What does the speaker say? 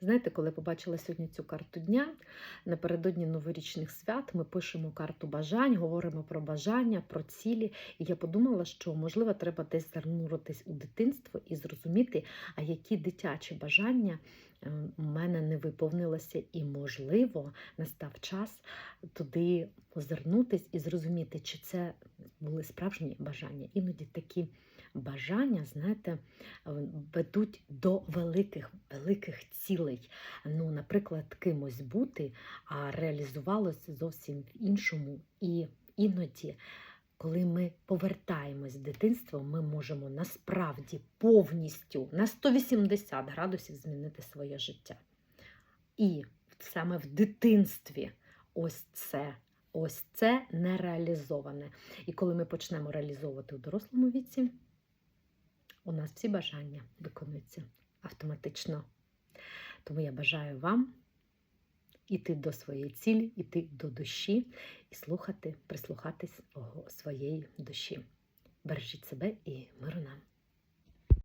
Знаєте, коли побачила сьогодні цю карту дня, напередодні новорічних свят ми пишемо карту бажань, говоримо про бажання, про цілі. І я подумала, що можливо треба десь звернутися у дитинство і зрозуміти, а які дитячі бажання е, у мене не виповнилося, і, можливо, настав час туди озирнутись і зрозуміти, чи це були справжні бажання. Іноді такі бажання, знаєте, ведуть до великих, великих цілей. Ну, наприклад, кимось бути, а реалізувалося зовсім в іншому. І іноді, коли ми повертаємось в дитинство, ми можемо насправді повністю на 180 градусів змінити своє життя. І саме в дитинстві ось це. Ось це нереалізоване. І коли ми почнемо реалізовувати у дорослому віці, у нас всі бажання виконуються автоматично. Тому я бажаю вам іти до своєї цілі, іти до душі і слухати, прислухатись своєї душі. Бережіть себе і миру нам!